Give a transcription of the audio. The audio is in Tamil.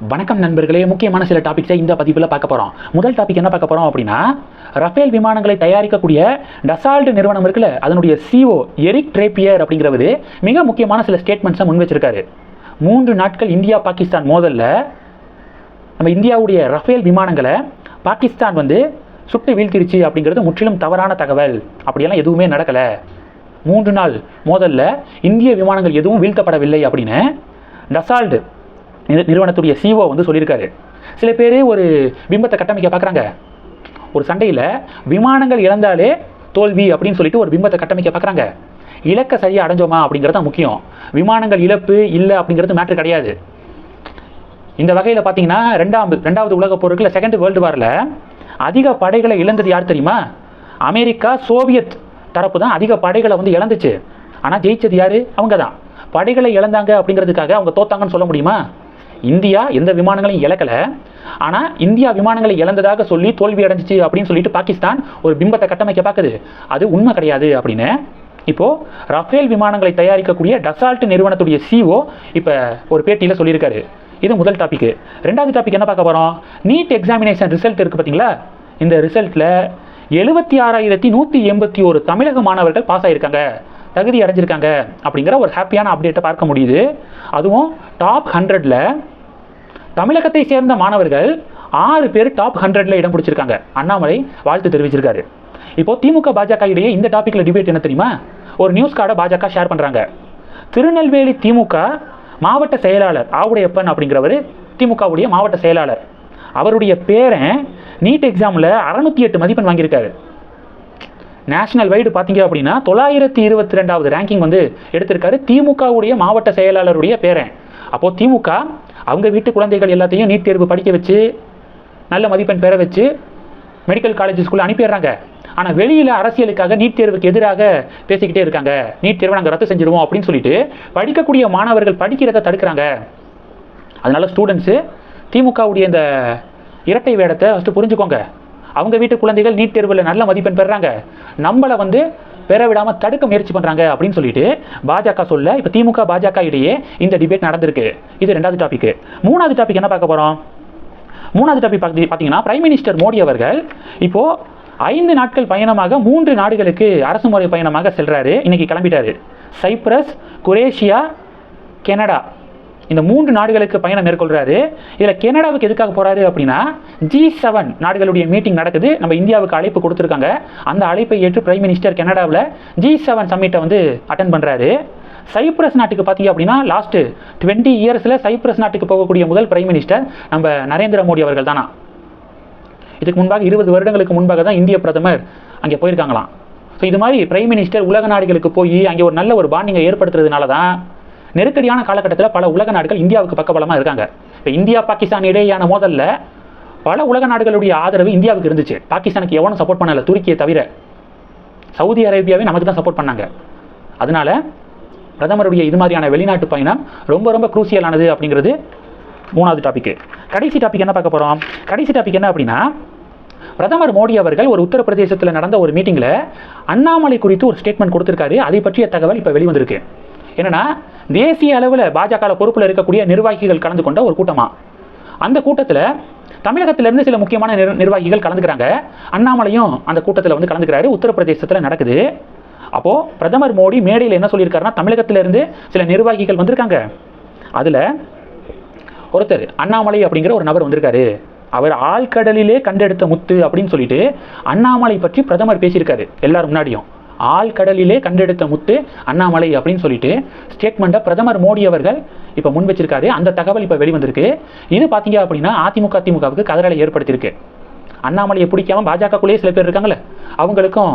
வணக்கம் நண்பர்களே முக்கியமான சில டாபிக்ஸை இந்த பதிவில் பார்க்க போகிறோம் முதல் டாபிக் என்ன பார்க்க போகிறோம் அப்படின்னா ரஃபேல் விமானங்களை தயாரிக்கக்கூடிய டசால்ட் நிறுவனம் இருக்குல்ல அதனுடைய சிஓ எரிக் ட்ரேப்பியர் அப்படிங்கிறவர் மிக முக்கியமான சில ஸ்டேட்மெண்ட்ஸை முன் வச்சிருக்காரு. மூன்று நாட்கள் இந்தியா பாகிஸ்தான் மோதலில் நம்ம இந்தியாவுடைய ரஃபேல் விமானங்களை பாகிஸ்தான் வந்து சுட்டு வீழ்த்திருச்சு அப்படிங்கிறது முற்றிலும் தவறான தகவல். அப்படியெல்லாம் எதுவுமே நடக்கலை. மூன்று நாள் மோதலில் இந்திய விமானங்கள் எதுவும் வீழ்த்தப்படவில்லை அப்படின்னு டசால்டு நிறுவனத்துடைய சிஓ வந்து சொல்லியிருக்காரு. சில பேர் ஒரு பிம்பத்தை கட்டமைக்க பார்க்குறாங்க ஒரு சண்டையில் விமானங்கள் இழந்தாலே தோல்வி அப்படின்னு சொல்லிட்டு ஒரு பிம்பத்தை கட்டமைக்க பார்க்குறாங்க இலக்கை சரியாக அடைஞ்சோமா அப்படிங்கிறது தான் முக்கியம். விமானங்கள் இழப்பு இல்லை அப்படிங்கிறது மேட்ரு கிடையாது. இந்த வகையில் பார்த்தீங்கன்னா ரெண்டாம் ரெண்டாவது உலக போருக்குள்ள செகண்ட் வேர்ல்டு வாரில் அதிக படைகளை இழந்தது யார் தெரியுமா? அமெரிக்கா சோவியத் தரப்பு தான் அதிக படைகளை வந்து இழந்துச்சு. ஆனால் ஜெயிச்சது யார்? அவங்க தான் படைகளை இழந்தாங்க அப்படிங்கிறதுக்காக அவங்க தோத்தாங்கன்னு சொல்ல முடியுமா? இந்தியா எந்த விமானங்களையும் இழக்கலை. ஆனால் இந்தியா விமானங்களை இழந்ததாக சொல்லி தோல்வி அடைஞ்சிச்சு அப்படின்னு சொல்லிட்டு பாகிஸ்தான் ஒரு பிம்பத்தை கட்டமைக்க பார்க்குது அது உண்மை கிடையாது அப்படின்னு. இப்போது ரஃபேல் விமானங்களை தயாரிக்கக்கூடிய டசால்ட் நிறுவனத்துடைய சிஓ இப்போ ஒரு பேட்டியில் சொல்லியிருக்காரு. இது முதல் டாபிக் ரெண்டாவது டாபிக் என்ன பார்க்க போகிறோம் நீட் எக்ஸாமினேஷன் ரிசல்ட் இருக்குது பார்த்தீங்களா? இந்த ரிசல்ட்டில் எழுபத்தி ஆறாயிரத்தி நூற்றி எண்பத்தி ஒரு தமிழக மாணவர்கள் பாஸ் ஆகியிருக்காங்க தகுதி அடைஞ்சிருக்காங்க அப்படிங்கிற ஒரு ஹாப்பியான அப்டேட்டை பார்க்க முடியுது. அதுவும் டாப் ஹண்ட்ரடில் தமிழகத்தை சேர்ந்த மாணவர்கள் ஆறு பேர் டாப் ஹண்ட்ரடில் இடம் பிடிச்சிருக்காங்க. அண்ணாமலை வாழ்த்து தெரிவிச்சிருக்காரு. இப்போ திமுக பாஜக இடையே இந்த டாப்பிக்கில் டிபேட் என்ன தெரியுமா? ஒரு நியூஸ் கார்டை பாஜக ஷேர் பண்ணுறாங்க திருநெல்வேலி திமுக மாவட்ட செயலாளர் ஆவுடையப்பன் அப்படிங்கிறவர் திமுகவுடைய மாவட்ட செயலாளர். அவருடைய பேரன் நீட் எக்ஸாமில் அறநூற்றி எட்டு மதிப்பெண் வாங்கியிருக்காரு. நேஷனல் வைடு பார்த்தீங்க அப்படின்னா தொள்ளாயிரத்தி இருபத்தி ரெண்டாவது ரேங்கிங் வந்து எடுத்திருக்காரு திமுகவுடைய மாவட்ட செயலாளருடைய பேரன். அப்போது திமுக அவங்க வீட்டு குழந்தைகள் எல்லாத்தையும் நீட் தேர்வு படிக்க வச்சு நல்ல மதிப்பெண் பெற வச்சு மெடிக்கல் காலேஜஸ்குள்ளே அனுப்பிடுறாங்க. ஆனால் வெளியில் அரசியலுக்காக நீட் தேர்வுக்கு எதிராக பேசிக்கிட்டே இருக்காங்க. நீட் தேர்வை நாங்கள் ரத்து செஞ்சிருவோம் அப்படின்னு சொல்லிட்டு படிக்கக்கூடிய மாணவர்கள் படிக்கிறத தடுக்கிறாங்க. அதனால ஸ்டூடெண்ட்ஸு திமுகவுடைய இந்த இரட்டை வேடத்தை ஃபஸ்ட்டு புரிஞ்சுக்கோங்க. அவங்க வீட்டு குழந்தைகள் நீட் தேர்வில் நல்ல மதிப்பெண் பெறுறாங்க. நம்மளை வந்து பெற விடாமல் தடுக்க முயற்சி பண்ணுறாங்க அப்படின்னு சொல்லிட்டு பாஜக சொல்ல இப்போ திமுக பாஜக இடையே இந்த டிபேட் நடந்திருக்கு. இது ரெண்டாவது டாபிக் மூணாவது டாபிக் என்ன பார்க்க போகிறோம் மூணாவது டாபிக் பார்த்து பார்த்தீங்கன்னா பிரைம் மினிஸ்டர் மோடி அவர்கள் இப்போது ஐந்து நாட்கள் பயணமாக மூன்று நாடுகளுக்கு அரசு முறை பயணமாக செல்கிறாரு இன்றைக்கி கிளம்பிட்டாரு. சைப்ரஸ் குரேஷியா கெனடா இந்த மூன்று நாடுகளுக்கு பயணம் மேற்கொள்கிறாரு இதில் கனடாவுக்கு எதுக்காக போகிறாரு அப்படின்னா ஜி செவன் நாடுகளுடைய மீட்டிங் நடக்குது. நம்ம இந்தியாவுக்கு அழைப்பு கொடுத்துருக்காங்க. அந்த அழைப்பை ஏற்று பிரைம் மினிஸ்டர் கனடாவில் ஜி செவன் சம்மிட்டை வந்து அட்டன் பண்ணுறாரு சைப்ரஸ் நாட்டுக்கு பார்த்தீங்க அப்படின்னா லாஸ்ட்டு டுவெண்ட்டி இயர்ஸில் சைப்ரஸ் நாட்டுக்கு போகக்கூடிய முதல் பிரைம் மினிஸ்டர் நம்ம நரேந்திர மோடி அவர்கள் தானா? இதுக்கு முன்பாக இருபது வருடங்களுக்கு முன்பாக தான் இந்திய பிரதமர் அங்கே போயிருக்காங்களாம். ஸோ இது மாதிரி பிரைம் மினிஸ்டர் உலக நாடுகளுக்கு போய் அங்கே ஒரு நல்ல ஒரு பாண்டிங்கை ஏற்படுத்துறதுனால தான் நெருக்கடியான காலகட்டத்தில் பல உலக நாடுகள் இந்தியாவுக்கு பக்கபலமாக இருக்காங்க. இப்போ இந்தியா பாகிஸ்தான் இடையேயான மோதல்ல பல உலக நாடுகளுடைய ஆதரவு இந்தியாவுக்கு இருந்துச்சு. பாகிஸ்தானுக்கு எவனும் சப்போர்ட் பண்ணலை. துருக்கியை தவிர சவுதி அரேபியாவே நமக்கு தான் சப்போர்ட் பண்ணாங்க. அதனால பிரதமருடைய இது மாதிரியான வெளிநாட்டு பயணம் ரொம்ப ரொம்ப குரூசியலானது அப்படிங்கிறது மூணாவது டாபிக் கடைசி டாபிக் என்ன பார்க்க போகிறோம் கடைசி டாபிக் என்ன அப்படின்னா பிரதமர் மோடி அவர்கள் ஒரு உத்தரப்பிரதேசத்தில் நடந்த ஒரு மீட்டிங்கில் அண்ணாமலை குறித்து ஒரு ஸ்டேட்மெண்ட் கொடுத்துருக்காரு. அதை பற்றிய தகவல் இப்போ வெளிவந்திருக்கு. என்னன்னா தேசிய அளவில் பாஜக பொறுப்பில் இருக்கக்கூடிய நிர்வாகிகள் கலந்து கொண்ட ஒரு கூட்டமாக அந்த கூட்டத்தில் தமிழகத்திலிருந்து சில முக்கியமான நிர் நிர்வாகிகள் கலந்துக்கிறாங்க. அண்ணாமலையும் அந்த கூட்டத்தில் வந்து கலந்துக்கிறாரு. உத்தரப்பிரதேசத்தில் நடக்குது. அப்போது பிரதமர் மோடி மேடையில் என்ன சொல்லியிருக்காருன்னா தமிழகத்திலிருந்து சில நிர்வாகிகள் வந்திருக்காங்க. அதில் ஒருத்தர் அண்ணாமலை அப்படிங்கிற ஒரு நபர் வந்திருக்காரு. அவர் ஆழ்கடலிலே கண்டெடுத்த முத்து அப்படின்னு சொல்லிட்டு அண்ணாமலை பற்றி பிரதமர் பேசியிருக்காரு. எல்லாரும் முன்னாடியும். ஆழ்கடலிலே கண்டெடுத்த முத்து அண்ணாமலை அப்படின்னு சொல்லிட்டு ஸ்டேட்மெண்ட்டை பிரதமர் மோடி அவர்கள் இப்போ முன் வச்சிருக்காரு. அந்த தகவல் இப்போ வெளிவந்திருக்கு. இது பார்த்தீங்க அப்படின்னா அதிமுக திமுகவுக்கு கதறலை ஏற்படுத்தியிருக்கு. அண்ணாமலையை பிடிக்காம பாஜகக்குள்ளேயே சில பேர் இருக்காங்கல்ல அவங்களுக்கும்